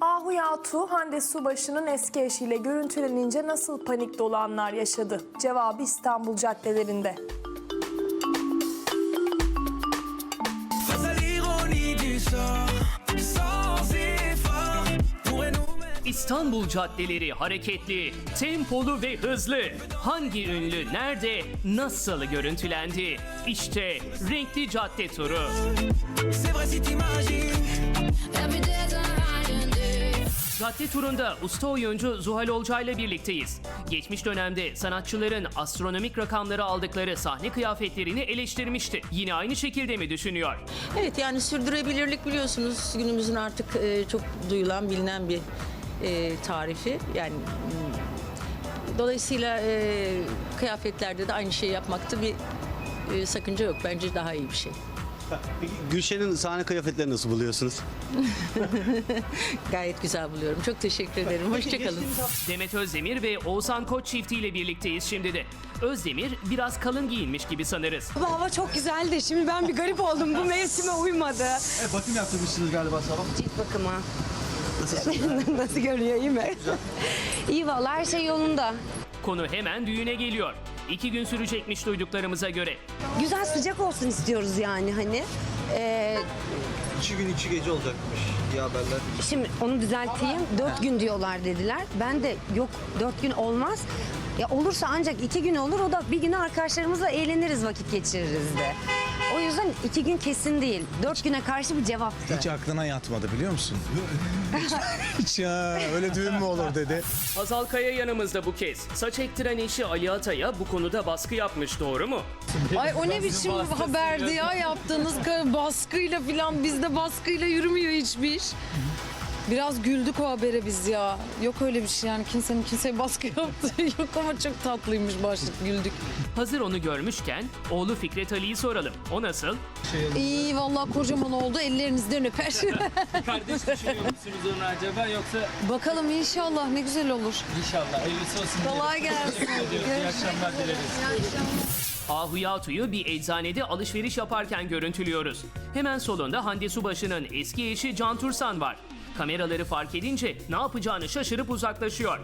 Ahu Yatu, Hande Subaşı'nın eski eşiyle görüntülenince nasıl panik dolu anlar yaşadı? Cevabı İstanbul caddelerinde. İstanbul caddeleri hareketli, tempolu ve hızlı. Hangi ünlü nerede, nasıl görüntülendi? İşte renkli cadde turu. Cadde turunda usta oyuncu Zuhal Olcay ile birlikteyiz. Geçmiş dönemde sanatçıların astronomik rakamları aldıkları sahne kıyafetlerini eleştirmişti. Yine aynı şekilde mi düşünüyor? Evet yani sürdürebilirlik biliyorsunuz günümüzün artık e, çok duyulan bilinen bir e, tarifi. Yani mm, dolayısıyla e, kıyafetlerde de aynı şeyi yapmakta bir e, sakınca yok. Bence daha iyi bir şey. Peki Gülşen'in sahne kıyafetlerini nasıl buluyorsunuz? Gayet güzel buluyorum. Çok teşekkür ederim. Hoşçakalın. Demet Özdemir ve Oğuzhan Koç çiftiyle birlikteyiz şimdi de. Özdemir biraz kalın giyinmiş gibi sanırız. Hava çok güzeldi. Şimdi ben bir garip oldum. Bu mevsime uymadı. E, bakım yaptırmışsınız galiba sabah. Cilt bakımı. Nasıl görünüyor iyi mi? iyi vallahi her şey yolunda. Konu hemen düğüne geliyor. İki gün sürecekmiş duyduklarımıza göre. Güzel sıcak olsun istiyoruz yani hani. Ee, İki gün iki gece olacakmış iyi haberler. şimdi onu düzelteyim. Dört gün diyorlar dediler. Ben de yok dört gün olmaz. Ya olursa ancak iki gün olur. O da bir günü arkadaşlarımızla eğleniriz vakit geçiririz de. Yüzden iki gün kesin değil. Dört güne karşı bir cevaptı. Hiç aklına yatmadı biliyor musun? hiç, ya öyle düğün mü olur dedi. Hazal Kaya yanımızda bu kez. Saç ektiren eşi Ali Atay'a bu konuda baskı yapmış doğru mu? Ay o ne biçim haberdi ya yaptığınız baskıyla filan bizde baskıyla yürümüyor hiçbir iş. Biraz güldük o habere biz ya. Yok öyle bir şey yani kimsenin kimseye baskı yaptığı yok ama çok tatlıymış başlık güldük. Hazır onu görmüşken oğlu Fikret Ali'yi soralım. O nasıl? İyi vallahi kocaman oldu ellerinizden öper. Kardeş düşünüyor musunuz onu acaba yoksa Bakalım inşallah ne güzel olur. inşallah hayırlısı olsun. Kolay gelsin. İyi akşamlar dileriz. Ahu Yatu'yu bir eczanede alışveriş yaparken görüntülüyoruz. Hemen solunda Hande Subaşı'nın eski eşi Can Tursan var. Kameraları fark edince ne yapacağını şaşırıp uzaklaşıyor.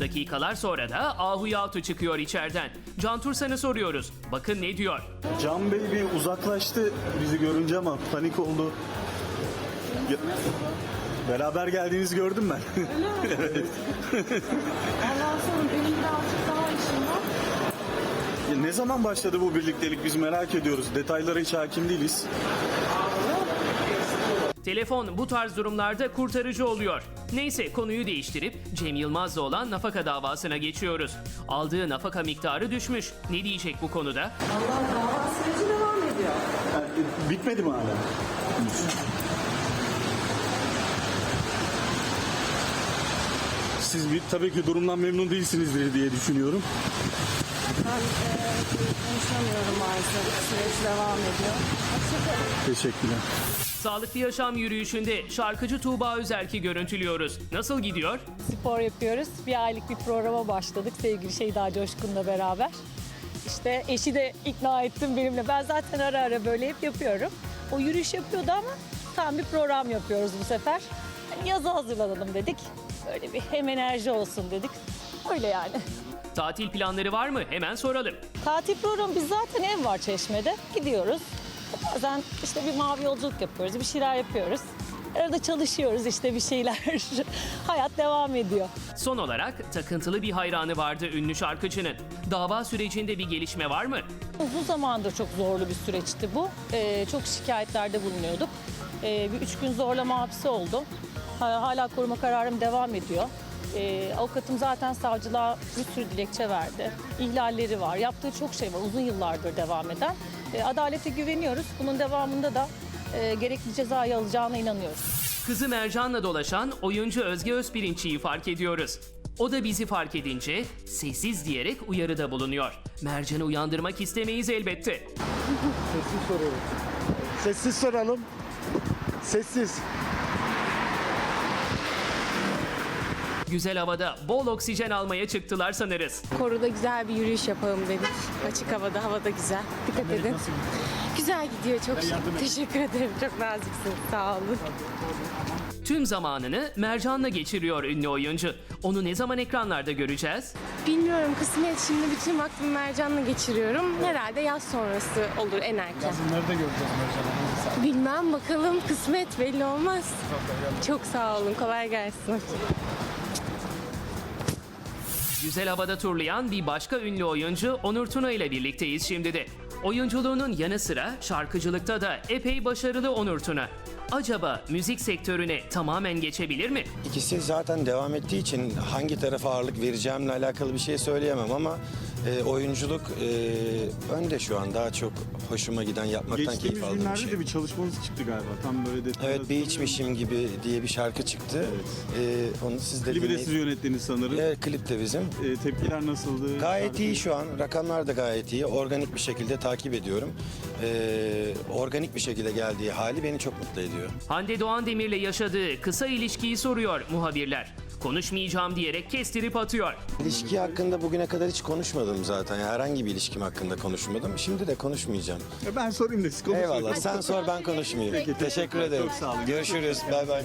Dakikalar sonra da Ahu Yatu çıkıyor içeriden. Can Tursan'ı soruyoruz. Bakın ne diyor. Can Bey bir uzaklaştı bizi görünce ama panik oldu. Ya- Beraber geldiğinizi gördüm ben. evet. Ya Ne zaman başladı bu birliktelik biz merak ediyoruz. Detaylara hiç hakim değiliz. Telefon bu tarz durumlarda kurtarıcı oluyor. Neyse konuyu değiştirip Cem Yılmaz'la olan nafaka davasına geçiyoruz. Aldığı nafaka miktarı düşmüş. Ne diyecek bu konuda? Yani, e, bitmedi mi hala? Siz bir, tabii ki durumdan memnun değilsinizdir diye düşünüyorum. Konuşamıyorum maalesef. Süreç devam ediyor. Teşekkürler. Sağlıklı Yaşam yürüyüşünde şarkıcı Tuğba Özerk'i görüntülüyoruz. Nasıl gidiyor? spor yapıyoruz. Bir aylık bir programa başladık sevgili Şeyda Coşkun'la beraber. İşte eşi de ikna ettim benimle. Ben zaten ara ara böyle hep yapıyorum. O yürüyüş yapıyordu ama tam bir program yapıyoruz bu sefer. Hani yaza hazırlanalım dedik. Böyle bir hem enerji olsun dedik. Öyle yani. Tatil planları var mı? Hemen soralım. Tatil programı biz zaten ev var Çeşme'de. Gidiyoruz. Bazen işte bir mavi yolculuk yapıyoruz, bir şeyler yapıyoruz. Arada çalışıyoruz işte bir şeyler. Hayat devam ediyor. Son olarak takıntılı bir hayranı vardı ünlü şarkıcının. Dava sürecinde bir gelişme var mı? Uzun zamandır çok zorlu bir süreçti bu. Ee, çok şikayetlerde bulunuyorduk. Ee, bir üç gün zorlama hapsi oldu. Ha- Hala koruma kararım devam ediyor. Ee, avukatım zaten savcılığa bir sürü dilekçe verdi. İhlalleri var. Yaptığı çok şey var. Uzun yıllardır devam eden. Ee, adalete güveniyoruz. Bunun devamında da e, gerekli cezayı alacağına inanıyoruz. Kızı Mercan'la dolaşan oyuncu Özge Özpirinççi'yi fark ediyoruz. O da bizi fark edince sessiz diyerek uyarıda bulunuyor. Mercan'ı uyandırmak istemeyiz elbette. Sessiz soralım. Sessiz. Güzel havada bol oksijen almaya çıktılar sanırız. Koruda güzel bir yürüyüş yapalım dedik. Açık havada, havada güzel. Dikkat edin. Güzel gidiyor, çok teşekkür ederim. Çok naziksin, sağ olun. Tüm zamanını Mercan'la geçiriyor ünlü oyuncu. Onu ne zaman ekranlarda göreceğiz? Bilmiyorum kısmet, şimdi bütün vaktimi Mercan'la geçiriyorum. Herhalde yaz sonrası olur en erken. Nerede göreceğiz Mercan'ı? Bilmem, bakalım kısmet belli olmaz. Çok sağ olun, kolay gelsin. Güzel havada turlayan bir başka ünlü oyuncu Onur Tuna ile birlikteyiz şimdi de. Oyunculuğunun yanı sıra şarkıcılıkta da epey başarılı Onur Tuna. Acaba müzik sektörüne tamamen geçebilir mi? İkisi zaten devam ettiği için hangi tarafa ağırlık vereceğimle alakalı bir şey söyleyemem ama e, oyunculuk e, önde şu an daha çok hoşuma giden yapmaktan Geçtiğimiz keyif aldığım bir günlerde şey. de bir çalışmanız çıktı galiba. Tam böyle detaylı. Evet bir içmişim gibi diye bir şarkı çıktı. E, onu siz de Klibi de dinleyin. siz yönettiniz sanırım. Evet klip de bizim. E, tepkiler nasıldı? Gayet iyi şu an. Rakamlar da gayet iyi. Organik bir şekilde takip ediyorum. E, organik bir şekilde geldiği hali beni çok mutlu ediyor. Hande Doğan Demir'le yaşadığı kısa ilişkiyi soruyor muhabirler. Konuşmayacağım diyerek kestirip atıyor. İlişki hakkında bugüne kadar hiç konuşmadım zaten. Yani herhangi bir ilişkim hakkında konuşmadım. Şimdi de konuşmayacağım. E, Ben sorayım da siz konuşun. Eyvallah. Sen sor ben konuşmayayım. Teşekkür ederim. Çok sağ olun. Görüşürüz. Bay bay.